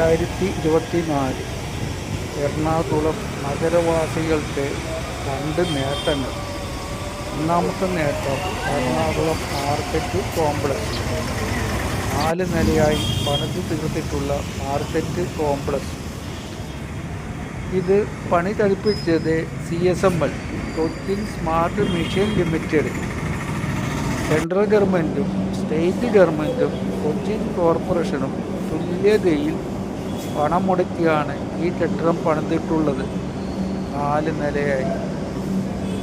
രണ്ടായിരത്തി ഇരുപത്തി നാല് എറണാകുളം നഗരവാസികൾക്ക് രണ്ട് നേട്ടങ്ങൾ. ഒന്നാമത്തെ നേട്ടം എറണാകുളം മാർക്കറ്റ് കോംപ്ലക്സ്. നാല് നിലയായി പണിത് തീർത്തിട്ടുള്ള മാർക്കറ്റ് കോംപ്ലക്സ്. ഇത് പണി കഴിപ്പിച്ചത് C S M L Cochin smart mission limited. Central ഗവൺമെന്റും സ്റ്റേറ്റ് ഗവൺമെന്റും കൊച്ചിൻ കോർപ്പറേഷനും തുല്യതയിൽ പണം മുടക്കിയാണ് ഈ കെട്ടിടം പണിതിട്ടുള്ളത്. നാല് നിലയായി.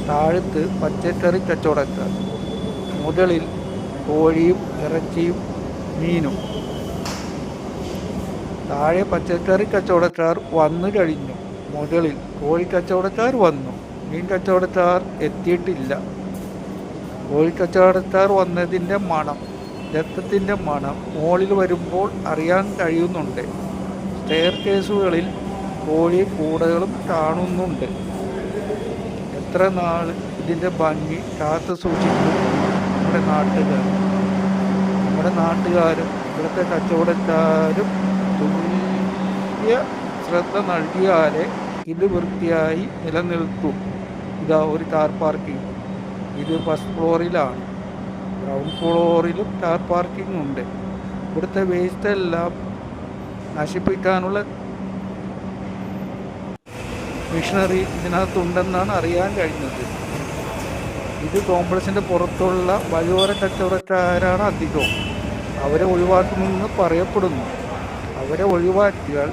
താഴത്ത് പച്ചക്കറി കച്ചവടക്കാർ. മുകളിൽ കോഴിയും ഇറച്ചിയും മീനും. താഴെ പച്ചക്കറി കച്ചവടക്കാർ വന്നു കഴിഞ്ഞു. മുകളിൽ കോഴി കച്ചവടക്കാർ വന്നു. മീൻ കച്ചവടക്കാർ എത്തിയിട്ടില്ല. കോഴി കച്ചവടക്കാർ വന്നതിന്റെ മണം രക്തത്തിന്റെ മണം മുകളിൽ വരുമ്പോൾ അറിയാൻ കഴിയുന്നുണ്ട്. സ്റ്റെയർ കേസുകളിൽ കോഴി കൂടകളും കാണുന്നുണ്ട്. എത്ര നാൾ ഇതിന്റെ ഭംഗി കാത്തു സൂക്ഷിക്കും നമ്മുടെ നാട്ടുകാർ? നമ്മുടെ നാട്ടുകാരും ഇവിടുത്തെ കച്ചവടക്കാരും തുല്യ ശ്രദ്ധ നൽകിയാലേ ഇത് വൃത്തിയായി നിലനിൽക്കും. ഇതാ ഒരു കാർ പാർക്കിംഗ്. ഇത് ഫസ്റ്റ് ഫ്ലോറിലാണ്. ഗ്രൗണ്ട് ഫ്ലോറിലും കാർ പാർക്കിംഗ് ഉണ്ട്. ഇവിടുത്തെ വേസ്റ്റ് എല്ലാം നശിപ്പിക്കാനുള്ള മിഷനറി ഇതിനകത്തുണ്ടെന്നാണ് അറിയാൻ കഴിഞ്ഞത്. ഇത് കോംപ്ലക്സിന്റെ പുറത്തുള്ള വഴിയോര കച്ചവടക്കാരാണ് അധികവും. അവരെ ഒഴിവാക്കുമെന്ന് പറയപ്പെടുന്നു. അവരെ ഒഴിവാക്കിയാൽ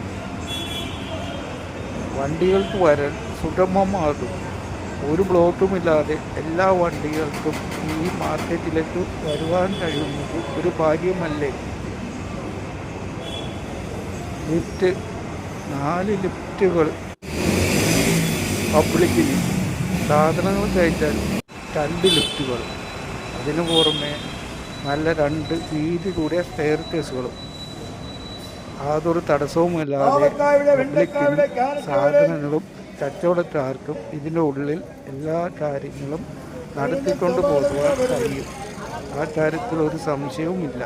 വണ്ടികൾക്ക് വരാൻ സുഗമമാകും. ഒരു ബ്ലോക്കുമില്ലാതെ എല്ലാ വണ്ടികൾക്കും ഈ മാർക്കറ്റിലേക്ക് വരുവാൻ കഴിയുന്നത് ഒരു ഭാഗ്യമല്ലേ? ലിഫ്റ്റ് നാല് ലിഫ്റ്റുകൾ. പബ്ലിക്കിൽ സാധനങ്ങൾ കയറ്റാൻ രണ്ട് ലിഫ്റ്റുകൾ. അതിനു പുറമെ നല്ല രണ്ട് വീതി കൂടിയ സ്റ്റെയർ കേസുകളും യാതൊരു തടസ്സവുമില്ലാതെ പബ്ലിക്കിനും സാധനങ്ങളും കച്ചവടക്കാർക്കും ഇതിന്റെ ഉള്ളിൽ എല്ലാ കാര്യങ്ങളും നടത്തിക്കൊണ്ട് പോകുവാൻ കഴിയും. ആ കാര്യത്തിൽ ഒരു സംശയവുമില്ല.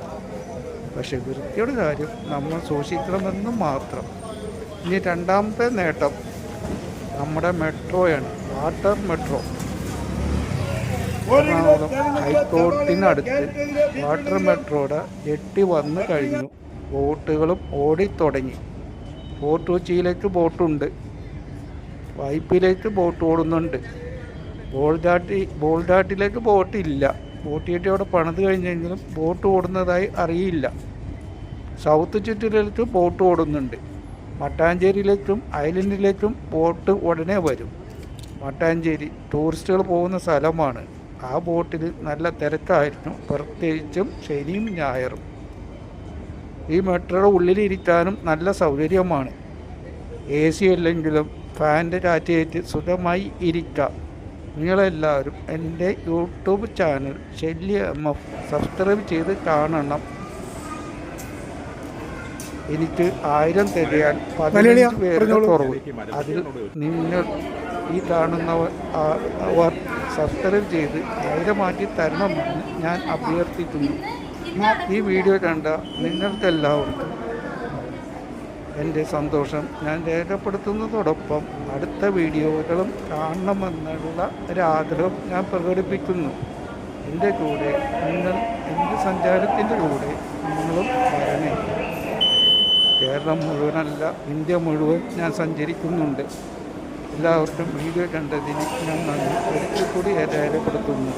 പക്ഷെ വൃത്തിയുടെ കാര്യം നമ്മൾ സൂക്ഷിക്കണമെന്ന് മാത്രം. ഇനി രണ്ടാമത്തെ നേട്ടം നമ്മുടെ മെട്രോയാണ് വാട്ടർ മെട്രോ. എറണാകുളം ഹൈക്കോർട്ടിനടുത്ത് വാട്ടർ മെട്രോയുടെ ജെട്ടി വന്നു കഴിഞ്ഞു. ബോട്ടുകളും ഓടിത്തുടങ്ങി. ഫോർട്ട് കൊച്ചിയിലേക്ക് ബോട്ടുണ്ട്. വൈപ്പിലേക്ക് ബോട്ട് ഓടുന്നുണ്ട്. ബോൾഡാട്ടി ബോൾഡാട്ടിലേക്ക് ബോട്ടില്ല. ബോട്ടിയിട്ട് അവിടെ പണിത് കഴിഞ്ഞെങ്കിലും ബോട്ട് ഓടുന്നതായി അറിയില്ല. സൗത്ത് ചുറ്റിലേക്ക് ബോട്ട് ഓടുന്നുണ്ട്. മട്ടാഞ്ചേരിയിലേക്കും ഐലൻഡിലേക്കും ബോട്ട് ഉടനെ വരും. മട്ടാഞ്ചേരി ടൂറിസ്റ്റുകൾ പോകുന്ന സ്ഥലമാണ്. ആ ബോട്ടിൽ നല്ല തിരക്കായിരുന്നു. പ്രത്യേകിച്ചും ശനിയും ഞായറും. ഈ മെട്രോയുടെ ഉള്ളിലിരിക്കാനും നല്ല സൗകര്യമാണ്. എ സി അല്ലെങ്കിലും ഫാന്റെ കാറ്റേറ്റ് സുഖമായി ഇരിക്കാം. നിങ്ങളെല്ലാവരും എന്റെ YouTube channel Shalya M F subscribe ചെയ്ത് കാണണം. എനിക്ക് ആയിരം തികയാൻ പതിനഞ്ച് പേരുടെ കുറവ്. അതിൽ നിങ്ങൾ ഈ കാണുന്നവർ അവർ സബ്സ്ക്രൈബ് ചെയ്ത് ആയിരമാക്കി തരണമെന്ന് ഞാൻ അഭ്യർത്ഥിക്കുന്നു. ഈ വീഡിയോ കണ്ട നിങ്ങൾക്കെല്ലാവർക്കും എന്റെ സന്തോഷം. ഞാൻ രേഖപ്പെടുത്തുന്നതോടൊപ്പം അടുത്ത വീഡിയോകളും കാണണമെന്നുള്ള ഒരാഗ്രഹം ഞാൻ പ്രകടിപ്പിക്കുന്നു. എന്റെ കൂടെ നിങ്ങൾ എന്റെ സഞ്ചാരത്തിന്റെ കൂടെ നിങ്ങളും വരണേ. കേരളം മുഴുവനല്ല ഇന്ത്യ മുഴുവൻ ഞാൻ സഞ്ചരിക്കുന്നുണ്ട്. എല്ലാവർക്കും വീഡിയോ കണ്ടതിന് ഞാൻ നന്ദി. ഒരിക്കൽ കൂടി രേഖപ്പെടുത്തുന്നു